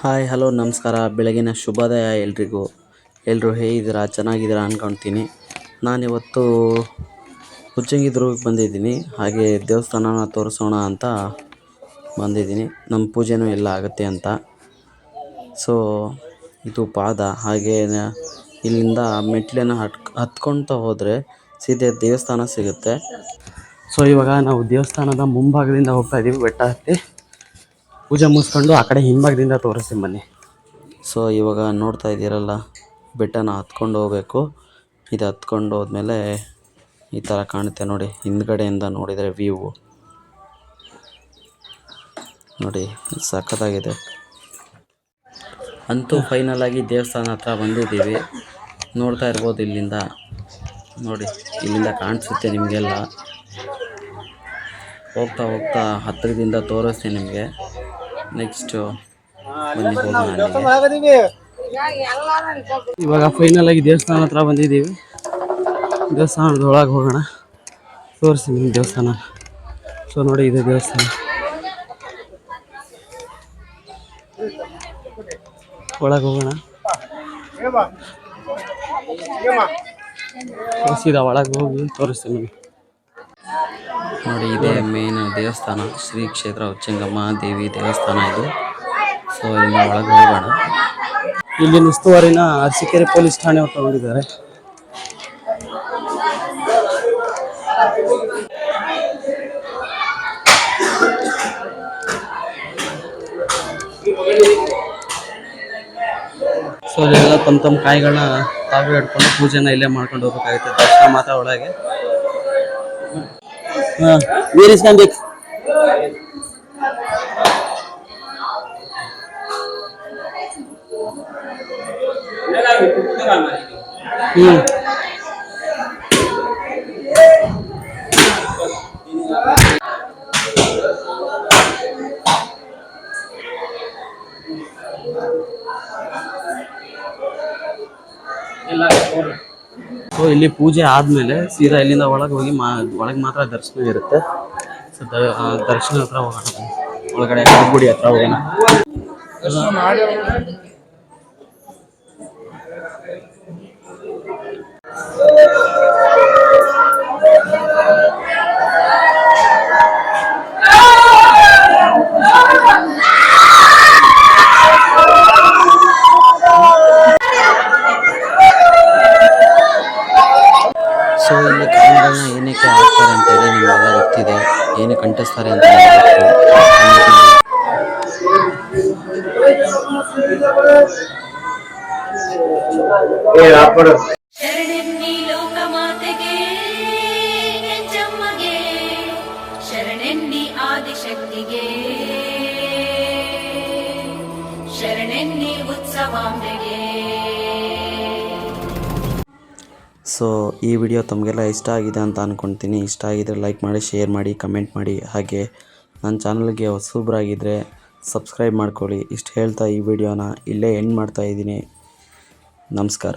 Hi, hello, ನಮಸ್ಕಾರ. ಬೆಳಗಿನ ಶುಭೋದಯ ಎಲ್ರಿಗೂ. ಎಲ್ಲರೂ ಹೇಗಿದ್ದೀರಾ? ಚೆನ್ನಾಗಿದ್ದೀರಾ ಅಂದ್ಕೊಳ್ತೀನಿ ನಾನಿವತ್ತು ಉಚ್ಚಂಗಿ ಬಂದಿದ್ದೀನಿ. ಹಾಗೆ ದೇವಸ್ಥಾನನ ತೋರಿಸೋಣ ಅಂತ ಬಂದಿದ್ದೀನಿ. ನಮ್ಮ ಪೂಜೆನೂ ಎಲ್ಲ ಆಗುತ್ತೆ ಅಂತ. ಸೊ ಇದು ಪಾದ. ಹಾಗೆ, ಇಲ್ಲಿಂದ ಮೆಟ್ಲನ್ನು ಹಟ್, ಹತ್ಕೊಳ್ತಾ ಹೋದರೆ ಸೀದೆ ದೇವಸ್ಥಾನ ಸಿಗುತ್ತೆ. ಸೊ ಇವಾಗ ನಾವು ದೇವಸ್ಥಾನದ ಮುಂಭಾಗದಿಂದ ಹೋಗ್ತಾ ಇದ್ದೀವಿ ಬೆಟ್ಟ ಹತ್ತಿ. ಪೂಜೆ ಮುಗಿಸ್ಕೊಂಡು ಆ ಕಡೆ ಹಿಂಭಾಗದಿಂದ ತೋರಿಸ್ತೀನಿ ಬನ್ನಿ. ಸೊ ಇವಾಗ ನೋಡ್ತಾ ಇದ್ದೀರಲ್ಲ, ಬೆಟ್ಟನ ಹತ್ಕೊಂಡು ಹೋಗಬೇಕು. ಇದು ಹತ್ಕೊಂಡು ಹೋದ್ಮೇಲೆ ಈ ಥರ ಕಾಣುತ್ತೆ ನೋಡಿ, ಹಿಂದ್ಗಡೆಯಿಂದ ನೋಡಿದರೆ ವ್ಯೂ ನೋಡಿ, ಸಖತ್ತಾಗಿದೆ. ಅಂತೂ ಫೈನಲ್ ಆಗಿ ದೇವಸ್ಥಾನ ಹತ್ರ ಬಂದಿದ್ದೀವಿ. ನೋಡ್ತಾ ಇರ್ಬೋದು ಇಲ್ಲಿಂದ. ನೋಡಿ, ಇಲ್ಲಿಂದ ಕಾಣಿಸುತ್ತೆ ನಿಮಗೆಲ್ಲ. ಹೋಗ್ತಾ ಹೋಗ್ತಾ ಹತ್ತಿರದಿಂದ ತೋರಿಸ್ತೀನಿ ನಿಮಗೆ. ನೆಕ್ಸ್ಟು ಹೋಗೋಣ ಅಲ್ಲಿಗೆ. ಇವಾಗ ಫೈನಲ್ ಆಗಿ ದೇವಸ್ಥಾನ ಹತ್ರ ಬಂದಿದ್ದೀವಿ. ದೇವಸ್ಥಾನದ ಒಳಗೆ ಹೋಗೋಣ. ತೋರಿಸ್ತೀನಿ ನಿಮ್ಮ ದೇವಸ್ಥಾನ. ಸೊ ನೋಡಿ ಇದೆ ದೇವಸ್ಥಾನ. ಒಳಗೆ ಹೋಗೋಣ. ತೋರಿಸಿದ ಸೀದಾ ಒಳಗೆ ಹೋಗಿ ತೋರಿಸ್ತೀನಿ ನಿಮ್ಗೆ. ನೋಡಿ, ಇದೆ ಮೇನ್ ದೇವಸ್ಥಾನ. ಶ್ರೀ ಕ್ಷೇತ್ರ ಉಚ್ಚಂಗಮ್ಮ ದೇವಿ ದೇವಸ್ಥಾನ ಇದು. ಸೊ ಇಲ್ಲಿ ಒಳಗೆ ಹೋಗೋಣ. ಇಲ್ಲಿನ ಉಸ್ತುವಾರಿನ ಅರಸೀಕೆರೆ ಪೊಲೀಸ್ ಠಾಣೆ ತಗೊಂಡಿದ್ದಾರೆ ಸೊ ಇಲ್ಲೆಲ್ಲ ತಮ್ಮ ತಮ್ಮ ಕಾಯಿಗಳನ್ನ ತಾವೇ ಹಿಡ್ಕೊಂಡು ಪೂಜೆನ ಇಲ್ಲೇ ಮಾಡ್ಕೊಂಡು ಹೋಗ್ಬೇಕಾಗುತ್ತೆ. ದರ್ಶನ ಮಾತ್ರ ಒಳಗೆ. Where is Kandik? Hmm. எல்லாரும் போடுறேன் ಸೊ ಇಲ್ಲಿ ಪೂಜೆ ಆದಮೇಲೆ ಸೀದಾ ಇಲ್ಲಿಂದ ಒಳಗೆ ಹೋಗಿ ಮಾ, ಒಳಗೆ ಮಾತ್ರ ದರ್ಶನ ಇರುತ್ತೆ ಸೊ ದರ್ಶನ ಹತ್ರ ಹೋಗೋಣ. ಒಳಗಡೆ ಗುಡಿ ಹತ್ರ ಹೋಗೋಣ ನಿಮಗೆಲ್ಲ ಗೊತ್ತಿದೆ ಏನು ಅಂಟಿಸ್ತಾರೆ ಅಂತ ಶರಣೆನ್ನಿ ಲೋಕಮಾತೆಗೆ ಕೆಂಚಮ್ಮಗೆ ಶರಣೆನ್ನಿ ಆದಿಶಕ್ತಿಗೆ. ಶರಣೆನ್ನಿ ಉತ್ಸವಾಂಬೆಗೆ. ಸೊ, ಈ ವಿಡಿಯೋ ತಮಗೆಲ್ಲ ಇಷ್ಟ ಆಗಿದೆ ಅಂತ ಅಂದ್ಕೊಳ್ತೀನಿ ಇಷ್ಟ ಆಗಿದ್ದರೆ ಲೈಕ್ ಮಾಡಿ, ಶೇರ್ ಮಾಡಿ, ಕಮೆಂಟ್ ಮಾಡಿ. ಹಾಗೆ ನನ್ನ ಚಾನಲ್ಗೆ ಹೊಸಬ್ರಾಗಿದ್ದರೆ ಸಬ್ಸ್ಕ್ರೈಬ್ ಮಾಡ್ಕೊಳ್ಳಿ. ಇಷ್ಟು ಹೇಳ್ತಾ ಈ ವಿಡಿಯೋನ ಇಲ್ಲೇ ಎಂಡ್ ಮಾಡ್ತಾ ಇದ್ದೀನಿ. ನಮಸ್ಕಾರ.